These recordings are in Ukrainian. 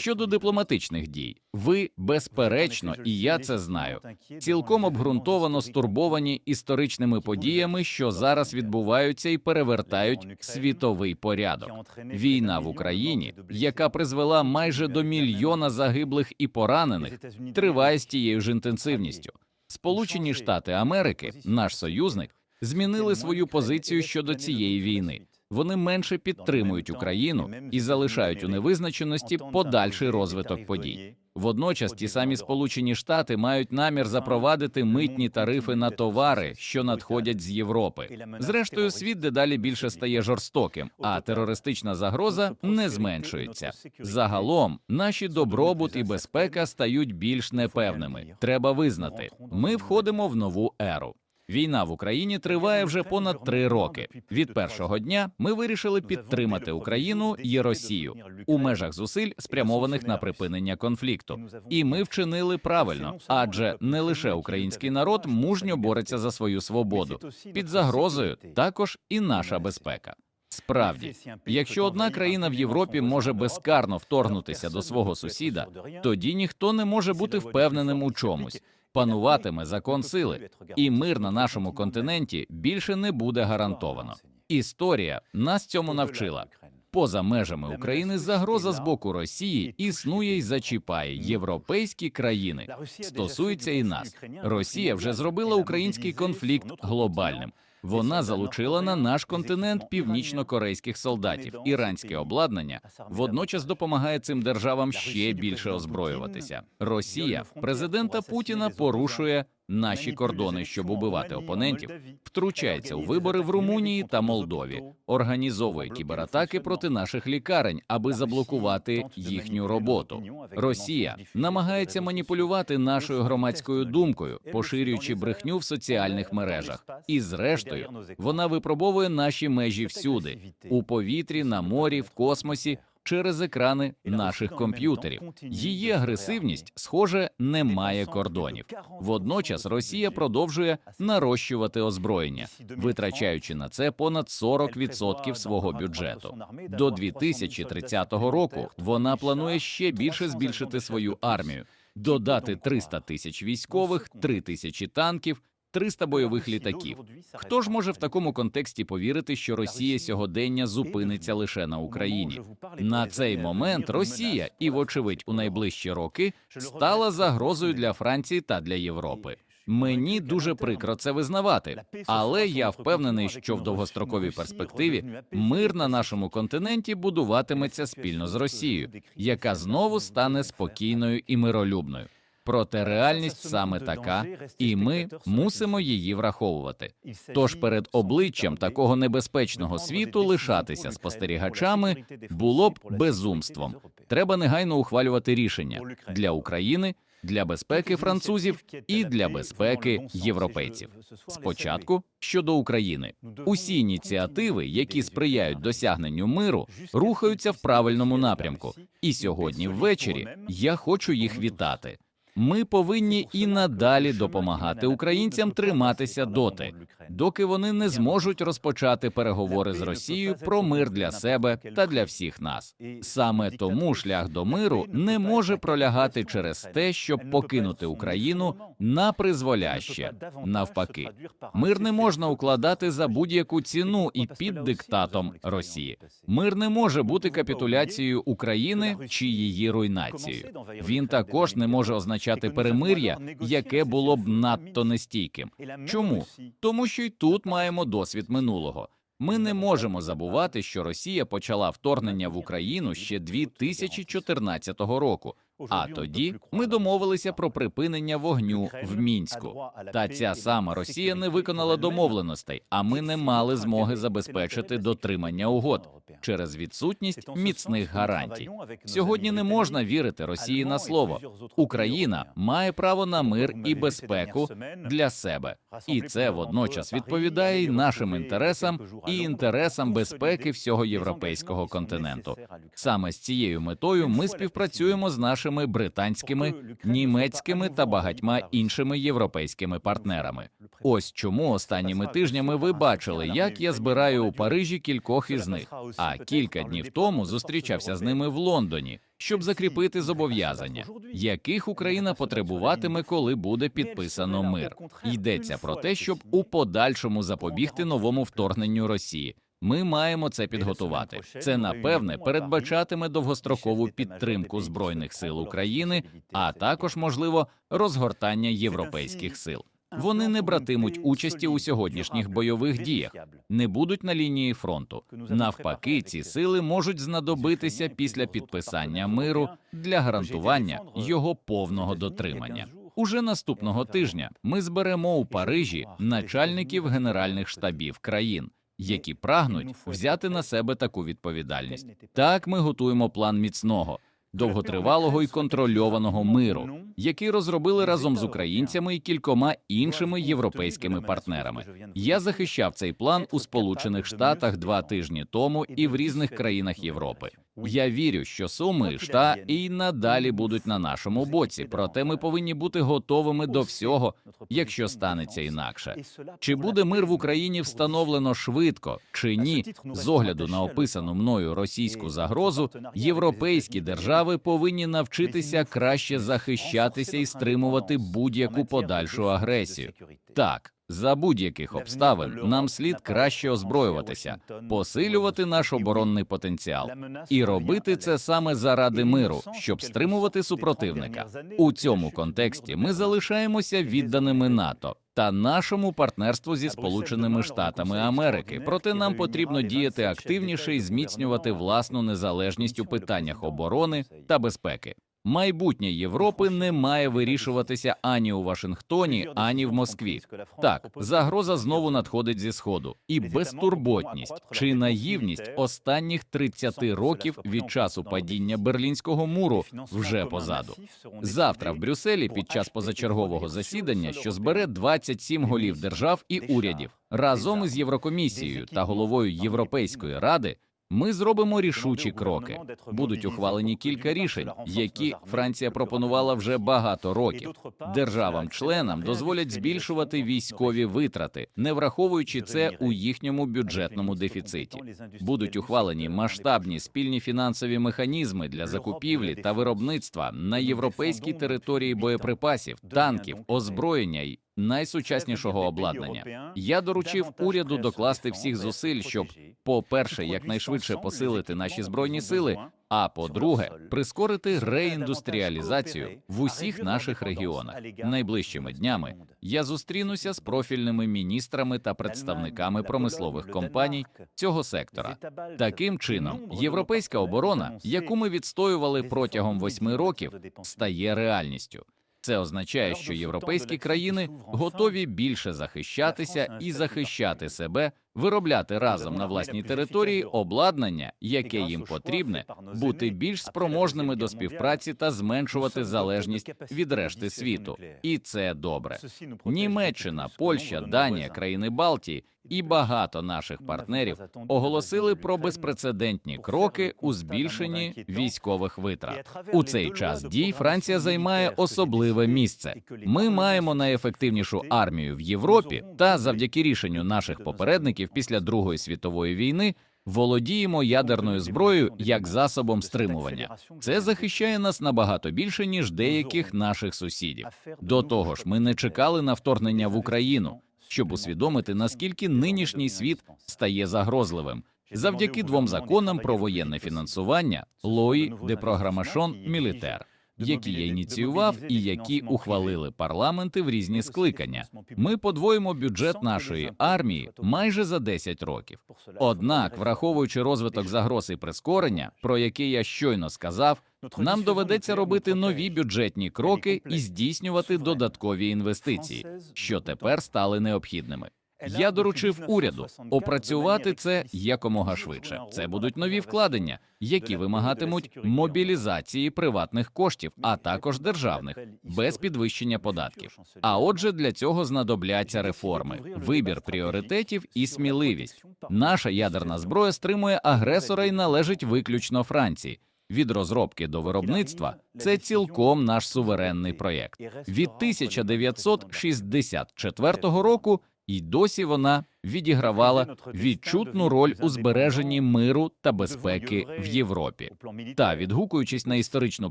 Щодо дипломатичних дій, ви безперечно, і я це знаю, цілком обґрунтовано стурбовані історичними подіями, що зараз відбуваються і перевертають світовий порядок. Війна в Україні, яка призвела майже до мільйона загиблих і поранених, триває з тією ж інтенсивністю. Сполучені Штати Америки, наш союзник, змінили свою позицію щодо цієї війни. Вони менше підтримують Україну і залишають у невизначеності подальший розвиток подій. Водночас ті самі Сполучені Штати мають намір запровадити митні тарифи на товари, що надходять з Європи. Зрештою, світ дедалі більше стає жорстоким, а терористична загроза не зменшується. Загалом наші добробут і безпека стають більш непевними. Треба визнати, ми входимо в нову еру. Війна в Україні триває вже понад три роки. Від першого дня ми вирішили підтримати Україну і Росію у межах зусиль, спрямованих на припинення конфлікту. І ми вчинили правильно, адже не лише український народ мужньо бореться за свою свободу. Під загрозою також і наша безпека. Справді, якщо одна країна в Європі може безкарно вторгнутися до свого сусіда, тоді ніхто не може бути впевненим у чомусь. Пануватиме закон сили, і мир на нашому континенті більше не буде гарантовано. Історія нас цьому навчила. Поза межами України загроза з боку Росії існує і зачіпає європейські країни. Стосується і нас. Росія вже зробила український конфлікт глобальним. Вона залучила на наш континент північно-корейських солдатів, іранське обладнання водночас допомагає цим державам ще більше озброюватися. Росія президента Путіна порушує наші кордони, щоб убивати опонентів, втручається у вибори в Румунії та Молдові, організовує кібератаки проти наших лікарень, аби заблокувати їхню роботу. Росія намагається маніпулювати нашою громадською думкою, поширюючи брехню в соціальних мережах. І, зрештою, вона випробовує наші межі всюди у повітрі, на морі, в космосі. Через екрани наших комп'ютерів її агресивність, схоже, не має кордонів. Водночас Росія продовжує нарощувати озброєння, витрачаючи на це понад 40% свого бюджету. До 2030 року вона планує ще більше збільшити свою армію, додати 300 тисяч військових, 3 тисячі танків. 300 бойових літаків. Хто ж може в такому контексті повірити, що Росія сьогодення зупиниться лише на Україні? На цей момент Росія, і, вочевидь, у найближчі роки стала загрозою для Франції та для Європи. Мені дуже прикро це визнавати, але я впевнений, що в довгостроковій перспективі мир на нашому континенті будуватиметься спільно з Росією, яка знову стане спокійною і миролюбною. Проте реальність саме така, і ми мусимо її враховувати. Тож перед обличчям такого небезпечного світу лишатися спостерігачами було б безумством. Треба негайно ухвалювати рішення для України, для безпеки французів і для безпеки європейців. Спочатку щодо України, усі ініціативи, які сприяють досягненню миру, рухаються в правильному напрямку. І сьогодні ввечері я хочу їх вітати. Ми повинні і надалі допомагати українцям триматися доти, доки вони не зможуть розпочати переговори з Росією про мир для себе та для всіх нас. Саме тому шлях до миру не може пролягати через те, щоб покинути Україну на призволяще. Навпаки, мир не можна укладати за будь-яку ціну і під диктатом Росії. Мир не може бути капітуляцією України чи її руйнацією. Він також не може означати перемир'я, яке було б надто нестійким. Чому? Тому що й тут маємо досвід минулого. Ми не можемо забувати, що Росія почала вторгнення в Україну ще 2014 року. А тоді ми домовилися про припинення вогню в мінську. Та ця сама Росія не виконала домовленостей, а ми не мали змоги забезпечити дотримання угод через відсутність міцних гарантій. Сьогодні не можна вірити Росії на слово. Україна має право на мир і безпеку для себе, і це водночас відповідає й нашим інтересам і інтересам безпеки всього європейського континенту. Саме з цією метою ми співпрацюємо з нашими нашими британськими, німецькими та багатьма іншими європейськими партнерами. Ось чому останніми тижнями ви бачили, як я збираю у Парижі кількох із них. А кілька днів тому зустрічався з ними в Лондоні, щоб закріпити зобов'язання, яких Україна потребуватиме, коли буде підписано мир. Йдеться про те, щоб у подальшому запобігти новому вторгненню Росії. Ми маємо це підготувати. Це напевне передбачатиме довгострокову підтримку збройних сил України, а також можливо розгортання європейських сил. Вони не братимуть участі у сьогоднішніх бойових діях, не будуть на лінії фронту. Навпаки, ці сили можуть знадобитися після підписання миру для гарантування його повного дотримання. Уже наступного тижня ми зберемо у Парижі начальників генеральних штабів країн, які прагнуть взяти на себе таку відповідальність. Так ми готуємо план міцного, довготривалого і контрольованого миру, який розробили разом з українцями і кількома іншими європейськими партнерами. Я захищав цей план у Сполучених Штатах два тижні тому і в різних країнах Європи. Я вірю, що Суми США і надалі будуть на нашому боці, проте ми повинні бути готовими до всього, якщо станеться інакше. Чи буде мир в Україні встановлено швидко чи ні? З огляду на описану мною російську загрозу, європейські держави повинні навчитися краще захищатися і стримувати будь-яку подальшу агресію. Так, за будь-яких обставин нам слід краще озброюватися, посилювати наш оборонний потенціал і робити це саме заради миру, щоб стримувати супротивника. У цьому контексті ми залишаємося відданими НАТО та нашому партнерству зі Сполученими Штатами Америки. Проте нам потрібно діяти активніше і зміцнювати власну незалежність у питаннях оборони та безпеки. Майбутнє Європи не має вирішуватися ані у Вашингтоні, ані в Москві. Так, загроза знову надходить зі сходу, і безтурботність чи наївність останніх 30 років від часу падіння берлінського муру вже позаду. Завтра в Брюсселі під час позачергового засідання, що збере 27 голів держав і урядів, разом із Єврокомісією та головою Європейської ради. Ми зробимо рішучі кроки. Будуть ухвалені кілька рішень, які Франція пропонувала вже багато років. Державам-членам дозволять збільшувати військові витрати, не враховуючи це у їхньому бюджетному дефіциті. Будуть ухвалені масштабні спільні фінансові механізми для закупівлі та виробництва на європейській території боєприпасів, танків, озброєння й найсучаснішого обладнання. Я доручив уряду докласти всіх зусиль, щоб, по-перше, якнайшвидше посилити наші збройні сили. А по-друге, прискорити реіндустріалізацію в усіх наших регіонах. Найближчими днями я зустрінуся з профільними міністрами та представниками промислових компаній цього сектора. Таким чином, європейська оборона, яку ми відстоювали протягом восьми років, стає реальністю. Це означає, що європейські країни готові більше захищатися і захищати себе, виробляти разом на власній території обладнання, яке їм потрібне, бути більш спроможними до співпраці та зменшувати залежність від решти світу. І це добре. Німеччина, Польща, Данія, країни Балтії і багато наших партнерів оголосили про безпрецедентні кроки у збільшенні військових витрат. У цей час дій Франція займає особливе місце. Ми маємо найефективнішу армію в Європі, та завдяки рішенню наших попередників після Другої світової війни. Володіємо ядерною зброєю як засобом стримування. Це захищає нас набагато більше ніж деяких наших сусідів. До того ж, ми не чекали на вторгнення в Україну, щоб усвідомити наскільки нинішній світ стає загрозливим. Завдяки двом законам про воєнне фінансування Лої де програмашон Мілітер, які я ініціював і які ухвалили парламенти в різні скликання. Ми подвоїмо бюджет нашої армії майже за 10 років. Однак, враховуючи розвиток загроз і прискорення, про які я щойно сказав, нам доведеться робити нові бюджетні кроки і здійснювати додаткові інвестиції, що тепер стали необхідними. Я доручив уряду опрацювати це якомога швидше. Це будуть нові вкладення, які вимагатимуть мобілізації приватних коштів, а також державних, без підвищення податків. А отже, для цього знадобляться реформи, вибір пріоритетів і сміливість. Наша ядерна зброя стримує агресора і належить виключно Франції. від розробки до виробництва це цілком наш суверенний проєкт. Від 1964 року і досі вона відігравала відчутну роль у збереженні миру та безпеки в Європі. Та відгукуючись на історичну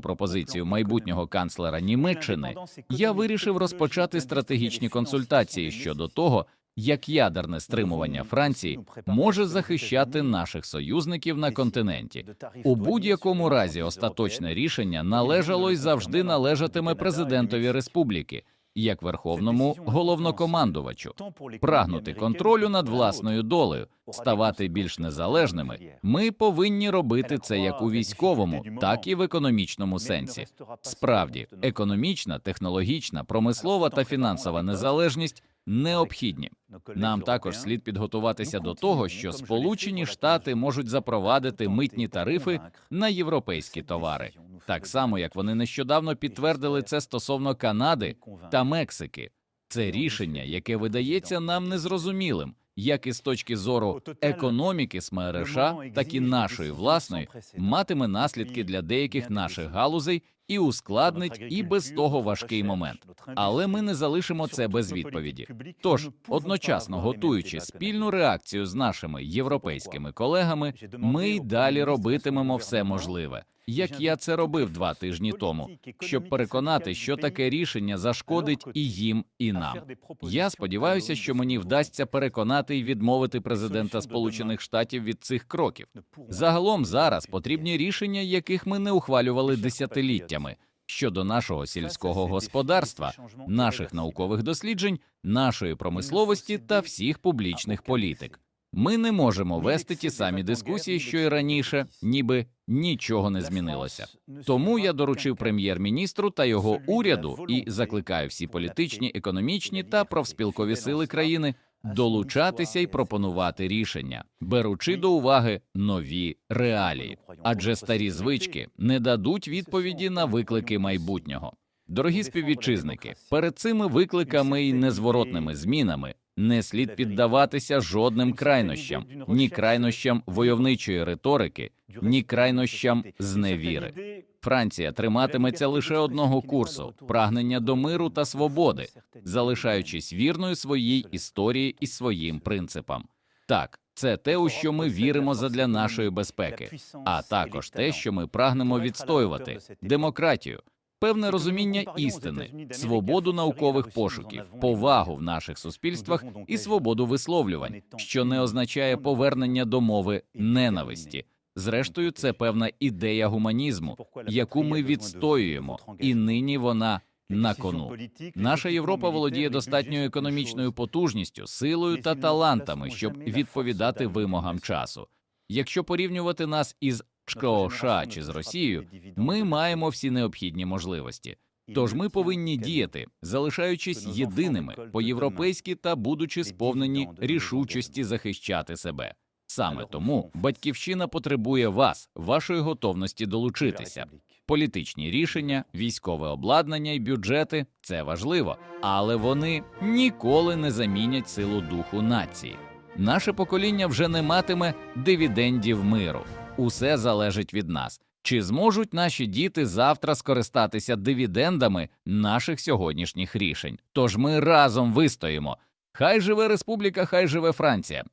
пропозицію майбутнього канцлера Німеччини, я вирішив розпочати стратегічні консультації щодо того, як ядерне стримування Франції може захищати наших союзників на континенті. У будь-якому разі остаточне рішення належало й завжди належатиме президентові республіки, як верховному головнокомандувачу. Прагнути контролю над власною долею, ставати більш незалежними. Ми повинні робити це як у військовому, так і в економічному сенсі. Справді, економічна, технологічна, промислова та фінансова незалежність необхідні. Нам також слід підготуватися до того, що Сполучені Штати можуть запровадити митні тарифи на європейські товари, так само як вони нещодавно підтвердили це стосовно Канади та Мексики. Це рішення, яке видається нам незрозумілим, як і з точки зору економіки СМРШ, так і нашої власної, матиме наслідки для деяких наших галузей і ускладнить і без того важкий момент. Але ми не залишимо це без відповіді. Тож, одночасно готуючи спільну реакцію з нашими європейськими колегами, ми й далі робитимемо все можливе, як я це робив два тижні тому, щоб переконати, що таке рішення зашкодить і їм, і нам. Я сподіваюся, що мені вдасться переконати і відмовити президента Сполучених Штатів від цих кроків. Загалом зараз потрібні рішення, яких ми не ухвалювали десятиліттями щодо нашого сільського господарства, наших наукових досліджень, нашої промисловості та всіх публічних політик. Ми не можемо вести ті самі дискусії, що й раніше, ніби нічого не змінилося. Тому я доручив прем'єр-міністру та його уряду і закликаю всі політичні, економічні та профспілкові сили країни долучатися і пропонувати рішення, беручи до уваги нові реалії, адже старі звички не дадуть відповіді на виклики майбутнього. Дорогі співвітчизники, перед цими викликами і незворотними змінами не слід піддаватися жодним крайнощам, ні крайнощам войовничої риторики, ні крайнощам зневіри. Франція триматиметься лише одного курсу прагнення до миру та свободи, залишаючись вірною своїй історії і своїм принципам. Так, це те, у що ми віримо задля нашої безпеки, а також те, що ми прагнемо відстоювати демократію, певне розуміння істини, свободу наукових пошуків, повагу в наших суспільствах і свободу висловлювань, що не означає повернення до мови ненависті. Зрештою, це певна ідея гуманізму, яку ми відстоюємо, і нині вона на кону. Наша Європа володіє достатньою економічною потужністю, силою та талантами, щоб відповідати вимогам часу. Якщо порівнювати нас із ЧКОШ чи з Росією, ми маємо всі необхідні можливості. Тож ми повинні діяти, залишаючись єдиними по-європейськи та будучи сповнені рішучості захищати себе. Саме тому батьківщина потребує вас, вашої готовності долучитися. Політичні рішення, військове обладнання і бюджети це важливо, але вони ніколи не замінять силу духу нації. Наше покоління вже не матиме дивідендів миру. Усе залежить від нас. Чи зможуть наші діти завтра скористатися дивідендами наших сьогоднішніх рішень? Тож ми разом вистоїмо. Хай живе республіка, хай живе Франція.